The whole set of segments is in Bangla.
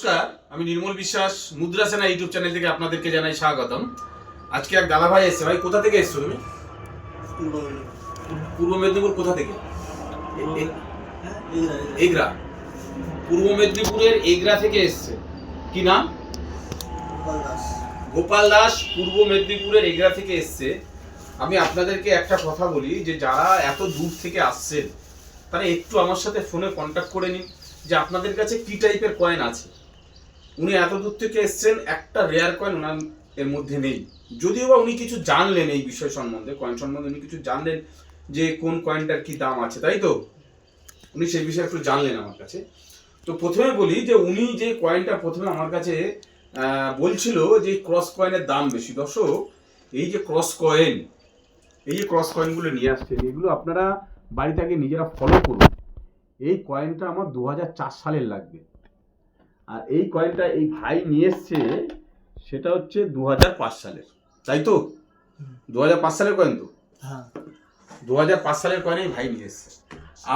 নমস্কার আমি নির্মল বিশ্বাস মুদ্রা সেনা ইউটিউব চ্যানেল থেকে আপনাদেরকে জানাই স্বাগতম। আজকে এক দাদা ভাই এসছে। ভাই কোথা থেকে এসছো তুমি? পূর্ব মেদিনীপুর। কোথা থেকে? এগরা, পূর্ব মেদিনীপুরের এগরা থেকে এসছে। কি নাম? গোপাল দাস। গোপাল দাস পূর্ব মেদিনীপুরের এগরা থেকে এসছে। আমি আপনাদেরকে একটা কথা বলি যে যারা এত দূর থেকে আসছেন তারা একটু আমার সাথে ফোনে কন্ট্যাক্ট করে নিন যে আপনাদের কাছে কি টাইপের কয়েন আছে? উনি এত দূর থেকে এসছেন, একটা রেয়ার কয়েন ওনার এর মধ্যে নেই। যদিও বা উনি কিছু জানলেন এই বিষয় সম্বন্ধে কয়েন সম্বন্ধে উনি কিছু জানলেন যে কোন কয়েনটার কি দাম আছে, তাই তো? উনি সেই বিষয়ে একটু জানলেন আমার কাছে। তো প্রথমে বলি যে উনি যে কয়েনটা প্রথমে আমার কাছে বলছিল যে ক্রস কয়েনের দাম বেশি। দর্শক, এই যে ক্রস কয়েন এই যে ক্রস কয়েনগুলো নিয়ে আসছেন, এগুলো আপনারা বাড়িতে আগে নিজেরা ফলো করুন। এই কয়েনটা আমার দু হাজার চার সালের লাগবে। আর এই কয়েনটা এই ভাই নিয়ে এসছে সেটা হচ্ছে দু হাজার পাঁচ সালের। তাই তো? দু হাজার পাঁচ সালের কয়েন তো? হ্যাঁ, দু হাজার পাঁচ সালের কয়েন এই ভাই নিয়ে এসছে।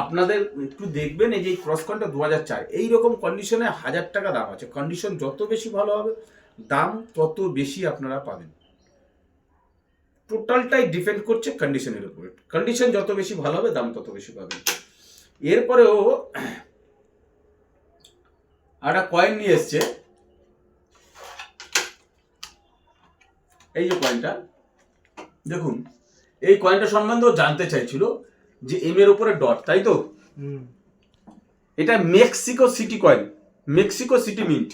আপনাদের একটু দেখবেন এই যে ক্রস কয়েনটা দু হাজার চার এইরকম কন্ডিশনে হাজার টাকা দাম আছে। কন্ডিশন যত বেশি ভালো হবে দাম তত বেশি আপনারা পাবেন। টোটালটাই ডিপেন্ড করছে কন্ডিশনের উপরে। কন্ডিশন যত বেশি ভালো হবে দাম তত বেশি পাবেন। এরপরেও একটা কয়েন নিয়ে এসছে। এই যে কয়েনটা দেখুন এই কয়েনটা সম্বন্ধে জানতে চাইছিল যে এম এর উপরে ডট তাই তো? এটা Mexico City coin Mexico City mint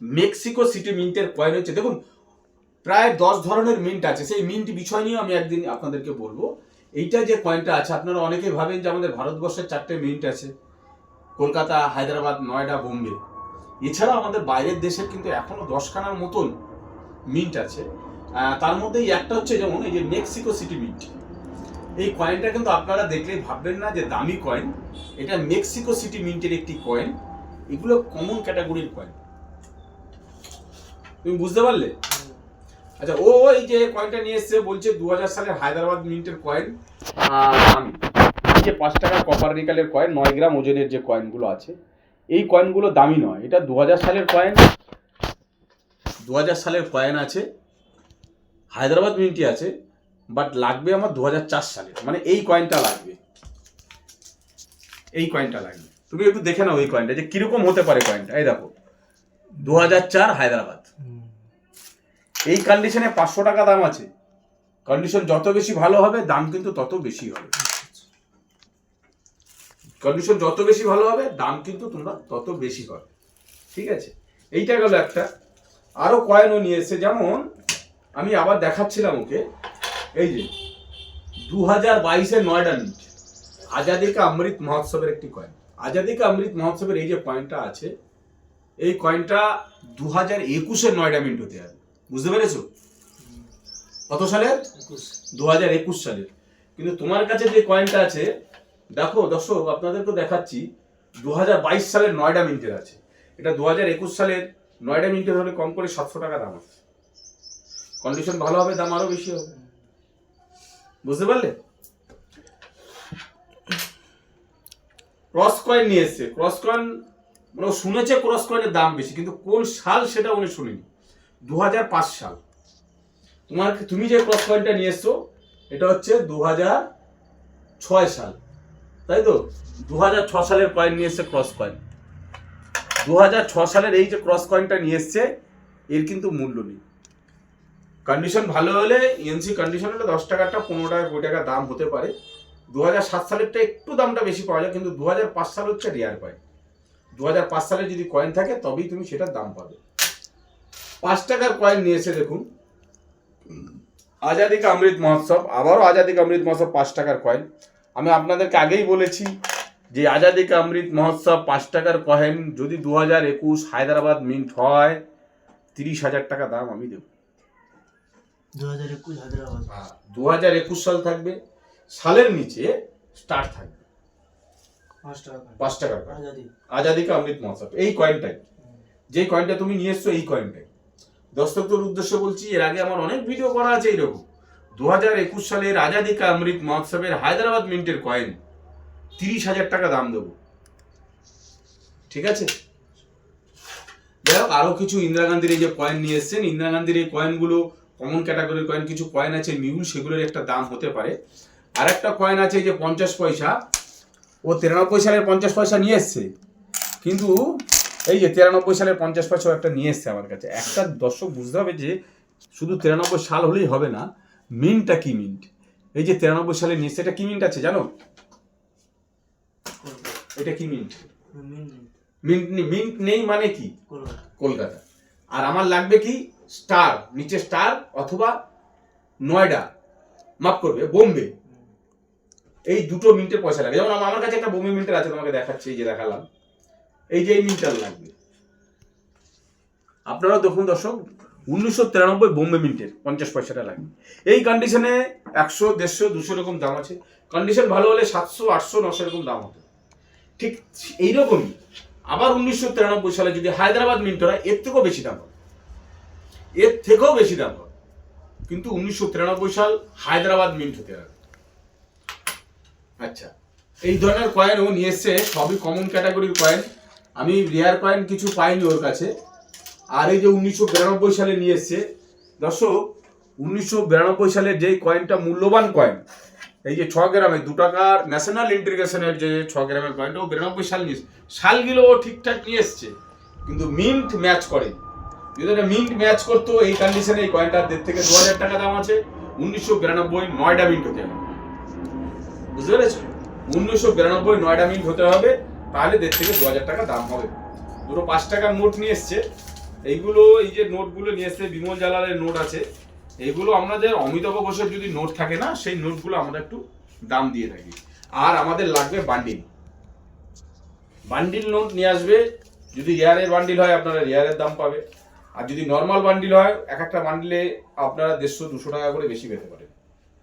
Mexico City মিন্টের coin হচ্ছে দেখুন প্রায় দশ ধরনের মিন্ট আছে। সেই মিন্ট বিষয় নিয়ে আমি একদিন আপনাদেরকে বলব। এইটা যে কয়েনটা আছে আপনারা অনেকেই ভাবেন যে আমাদের ভারতবর্ষের চারটে মিন্ট আছে। কলকাতা, হায়দ্রাবাদ, নয়ডা, বোম্বে। এছাড়াও আমাদের বাইরের দেশের কিন্তু এখনও দশখানার মতন মিন্ট আছে। তার মধ্যে একটা হচ্ছে যেমন এই যে মেক্সিকো সিটি মিন্ট এই কয়েনটা কিন্তু আপনারা দেখলেই ভাববেন না যে দামি কয়েন এটা মেক্সিকো সিটি মিন্টের একটি কয়েন এগুলো কমন ক্যাটাগরির কয়েন তুমি বুঝতে পারলে? আচ্ছা ও এই যে কয়েনটা নিয়ে এসছে, বলছে দু হাজার সালের হায়দ্রাবাদ মিন্টের কয়েন দামি যে পাঁচ টাকার কপার নিকালের কয়েন নয় গ্রাম ওজনের যে কয়েনগুলো আছে, এই কয়েনগুলো দামি নয়। এটা দু হাজার সালের কয়েন দু হাজার সালের কয়েন আছে, হায়দ্রাবাদ মিন্টি আছে বাট লাগবে আমার দু সালের। মানে এই কয়েনটা লাগবে। এই কয়েনটা লাগবে। তুমি একটু দেখে নাও এই কয়েনটা যে কীরকম হতে পারে কয়েনটা এই দেখো দু হাজার চার হায়দ্রাবাদ। এই কন্ডিশনে পাঁচশো টাকা দাম আছে। কন্ডিশন যত বেশি ভালো হবে, দাম কিন্তু তত বেশি হবে। কন্ডিশন যত বেশি ভালো হবে দাম কিন্তু তোমরা তত বেশি হবে ঠিক আছে? এইটা গেল একটা। আরও কয়েনও নিয়ে এসেছে। যেমন আমি আবার দেখাচ্ছিলাম ওকে। এই যে দু হাজার বাইশের নয়ডা মিনিট আজাদি কা অমৃত মহোৎসবের একটি কয়েন আজাদি কা অমৃত মহোৎসবের এই যে কয়েনটা আছে এই কয়েনটা দু হাজার একুশের নয়ডা মিনিট হতে হবে বুঝতে পেরেছ? কত সালের। দু হাজার একুশ সালের। কিন্তু তোমার কাছে যে কয়েনটা আছে দেখো দর্শক আপনাদেরকে দেখাচ্ছি দু হাজার বাইশ সালের নয়ডা মিনিটের আছে। এটা দু হাজার একুশ সালের নয়ডা মিনিটের হলে কম করে সাতশো টাকা দাম আছে। কন্ডিশন ভালো হবে, দাম আরও বেশি হবে। বুঝতে পারলে? ক্রস কয়েন নিয়ে এসছে। ক্রস কয়েন মানে ও শুনেছে ক্রস কয়েনের দাম বেশি, কিন্তু কোন সাল সেটা উনি শুনিনি। দু হাজার পাঁচ সাল। তোমার, তুমি যে ক্রস কয়েনটা নিয়ে এসছো, এটা হচ্ছে দু ছয় সাল। তাই তো? দু সালের কয়েন নিয়ে এসছে ক্রস কয়েন দু সালের এই যে ক্রস কয়েনটা নিয়ে এসছে, এর কিন্তু মূল্য নেই। কন্ডিশন ভালো হলে ইএনসি কন্ডিশন হলে দশ টাকাটা পনেরো টাকা, কুড়ি টাকা দাম হতে পারে। দু হাজার সাত সালেরটা একটু দামটা বেশি পাওয়া যায়, কিন্তু দু হাজার পাঁচ সাল হচ্ছে রেয়ার কয়েন দু হাজার পাঁচ সালে যদি কয়েন থাকে, তবেই তুমি সেটার দাম পাবে। পাঁচ টাকার কয়েন নিয়েছে দেখুন। আজাদি অমৃত মহোৎসব, আবারও আজাদি কা অমৃত মহোৎসব পাঁচ টাকার কয়েন আমি আপনাদেরকে আগেই বলেছি যে আজাদি কা অমৃত মহোৎসব পাঁচ টাকার কয়েন যদি দু হাজার একুশ হায়দ্রাবাদ মিন্ট হয় তিরিশ হাজার টাকা দাম আমি দেবো। দু হাজার একুশ সাল থাকবে সালের নিচে স্টার্ট থাকবে। পাঁচ টাকা করে। পাঁচ টাকার আজাদি। আজাদি কা অমৃত মহোৎসব এই কয়েনটাই যে কয়েনটা তুমি নিয়ে এসছো এই কয়েনটাই দর্শকদের উদ্দেশ্যে বলছি এর আগে আমার অনেক ভিডিও করা আছে এইরকম। দু হাজার একুশ সালের আজাদি অমৃত মহোৎসবের হায়দ্রাবাদ মিন্টের কয়েন তিরিশ হাজার টাকা দাম দেবো। ঠিক আছে? যাই হোক, আরও কিছু ইন্দিরা গান্ধীর এই যে কয়েন নিয়ে এসেছেন, ইন্দিরা গান্ধীর এই কয়েনগুলো কমন ক্যাটাগরির কয়েন কিছু কয়েন আছে মিউল সেগুলোর একটা দাম হতে পারে। আর একটা কয়েন আছে যে পঞ্চাশ পয়সা, ও তিরানব্বই সালের পঞ্চাশ পয়সা নিয়ে এসছে। কিন্তু এই যে তিরানব্বই সালের পঞ্চাশ পয়সাও একটা নিয়ে এসছে আমার কাছে। একটা দর্শক বুঝতে হবে যে শুধু তিরানব্বই সাল হলেই হবে না মিন্টটা কি মিন্ট এই যে তিরানব্বই সালের এসছে এটা কি মিন্ট আছে জানো? এটা কি মিন্ট মিন্ট নেই মিন্ট নেই মানে কি? কলকাতা। আর আমার লাগবে কি? স্টার, নিচে স্টার অথবা নয়ডা। মাফ করবে, বোম্বে। এই দুটো মিনিটের পয়সা লাগে। যেমন আমার কাছে একটা বোম্বে মিনিটের আছে, তোমাকে দেখাচ্ছি, এই যে দেখালাম। এই যে এই মিনিটটার লাগবে। আপনারা দেখুন দর্শক উনিশশো তিরানব্বই বোম্বে মিনিটের পঞ্চাশ পয়সাটা লাগে। এই কন্ডিশনে একশো, দেড়শো, দুশো রকম দাম আছে। কন্ডিশন ভালো হলে সাতশো, আটশো, নশো এরকম দাম হতো। ঠিক এইরকমই। আবার উনিশশো তিরানব্বই সালে যদি হায়দ্রাবাদ মিন্ট হয়, এর থেকেও বেশি দাম হবে। এর থেকেও বেশি দাম হবে। কিন্তু উনিশশো তিরানব্বই সাল হায়দ্রাবাদ মিন্ট হতে হবে। আচ্ছা এই ধরনের কয়েন ও নিয়ে এসছে, সবই কমন ক্যাটাগরির কয়েন আমি রেয়ার কয়েন কিছু পাইনি ওর কাছে। আর এই যে উনিশশো বিরানব্বই সালে নিয়ে এসছে, দর্শক, উনিশশো বিরানব্বই সালের যেই কয়েনটা মূল্যবান কয়েন এই যে ছ গ্রামে, দু টাকার ন্যাশনাল ইন্টিগ্রেশনের যে ছ গ্রামের কয়েনটা ও বিরানব্বই সাল নিয়ে সালগুলো ও ঠিকঠাক নিয়ে এসছে, কিন্তু মিন্ট ম্যাচ করে যদি এটা মিন্ট ম্যাচ করতো, এই কন্ডিশনে এই কয়েনটার দেড় থেকে দু হাজার টাকা দাম আছে। উনিশশো বিরানব্বই নয়ডা মিন্ট হতে হবে। বুঝতে পেরেছ? উনিশশো বিরানব্বই নয়ডা মিন্ট হতে হবে, তাহলে দেড় থেকে দু হাজার টাকা দাম হবে। দুটো পাঁচ টাকার নোট নিয়ে এসছে। এইগুলো এই যে নোটগুলো নিয়ে এসছে, বিমল জালালের নোট আছে, এইগুলো আমাদের অমিতাভ ঘোষের যদি নোট থাকে না, সেই নোটগুলো আমরা একটু দাম দিয়ে থাকি। আর আমাদের লাগবে বান্ডিল বান্ডিল নোট নিয়ে আসবে, যদি রেয়ারের বান্ডিল হয়, আপনারা রেয়ারের দাম পাবে। আর যদি নর্মাল বান্ডিল হয়, এক একটা বান্ডিলে আপনারা দেড়শো, দুশো টাকা করে বেশি পেতে পারেন।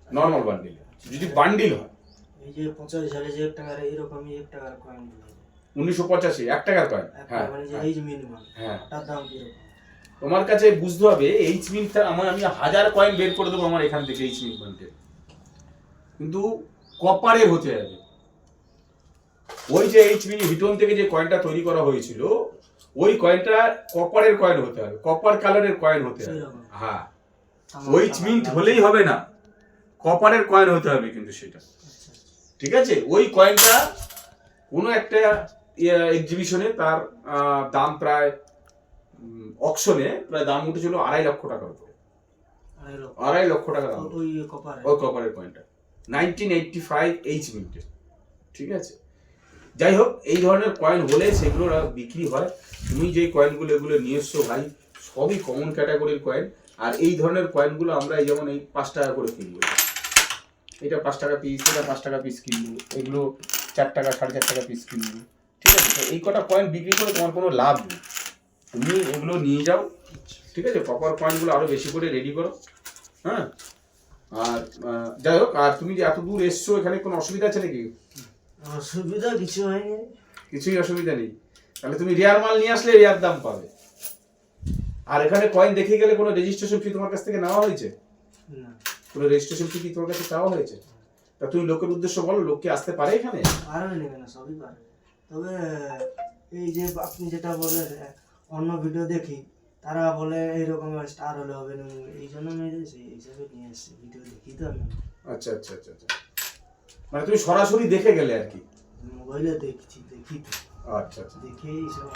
নর্মাল বান্ডিলে যদি বান্ডিল হয়। এই যে পঁচাশি হাজার টাকার, এইরকমই এক টাকার কয়েন উনিশশো পঁচাশি এক টাকার কয়েন হ্যাঁ মানে হ্যাঁ, হ্যাঁ। তোমার কাছে বুঝতে হবে এইচ মিনিটটা আমার আমি হাজার কয়েন বের করে দেবো আমার এখান থেকে এইচ মিনিট পয়েন্টে কিন্তু কপারের হতে হবে। ওই যে এইচ মিনি হিটন থেকে যে কয়েনটা তৈরি করা হয়েছিল ওই কয়েনটা কপারের কয়েন হতে হবে কপার কালারের কয়েন হতে হবে। হ্যাঁ। ওইচ মিন্ট হলেই হবে না কপারের কয়েন হতে হবে কিন্তু সেটা। আচ্ছা, আচ্ছা। ঠিক আছে? ওই কয়েনটা কোনো একটা এক্সিবিশনে তার দাম প্রায় অকশনে প্রায় দাম উঠেছিল আড়াই লক্ষ টাকার উপরে আড়াই লক্ষ। টাকা দাম। ওই ওই কপারের কয়েনটা নাইনটিন এইটটি ফাইভ এইচ মিনিটে ঠিক আছে? যাই হোক এই ধরনের কয়েন হলে সেগুলো বিক্রি হয়। তুমি যে কয়েনগুলো এগুলো নিয়ে এসছো ভাই সবই কমন ক্যাটাগরির কয়েন আর এই ধরনের কয়েনগুলো আমরা এই যেমন এই পাঁচ টাকা করে কিনবো। এটা পাঁচ টাকা পিস এটা পাঁচ টাকা পিস কিনবো। এগুলো চার টাকা সাড়ে চার টাকা পিস কিনবো। ঠিক আছে? এই কটা কয়েন বিক্রি করে তোমার কোনো লাভ নেই। তুমি এগুলো নিয়ে যাও ঠিক আছে? কপার কয়েনগুলো আরও বেশি করে রেডি করো হ্যাঁ? আর যাই হোক আর তুমি যে এত দূর এসছো এখানে কোনো অসুবিধা আছে নাকি? অসুবিধা কিছু হয়নি। কিছুই অসুবিধা নেই। তাহলে তুমি রেয়ার মাল নিয়ে আসলে রেয়ার দাম পাবে। আর এখানে কয়েন দেখে গেলে কোনো রেজিস্ট্রেশন ফি তোমার কাছ থেকে নেওয়া হয়েছে? না। কোনো রেজিস্ট্রেশন ফি কি তোমার কাছে চাওয়া হয়েছে? তা তুমি লোকের উদ্দেশ্য বলো লোক কি আসতে পারে এখানে? পারবে নেবে না সবই পারবে। তবে এই যে আপনি যেটা বলে অন্য ভিডিও দেখি তারা বলে এইরকম স্টার হলে হবে না। এই জন্য আমি সেই হিসাবে নিয়ে এসেছি ভিডিও দেখি তো আমি। আচ্ছা আচ্ছা আচ্ছা আচ্ছা। মানে তুমি সরাসরি দেখে গেলে আর কি? মোবাইলে দেখছি দেখি তো। আচ্ছা আচ্ছা। দেখে এইসব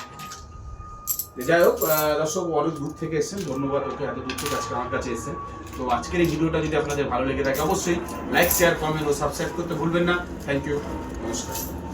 যাই হোক দর্শক অনেক দূর থেকে এসেছেন। ধন্যবাদ ওকে এত দূর থেকে আজকে আমার কাছে এসেছেন। তো আজকের এই ভিডিওটা যদি আপনাদের ভালো লেগে থাকে অবশ্যই লাইক শেয়ার কমেন্ট ও সাবস্ক্রাইব করতে ভুলবেন না। থ্যাংক ইউ নমস্কার।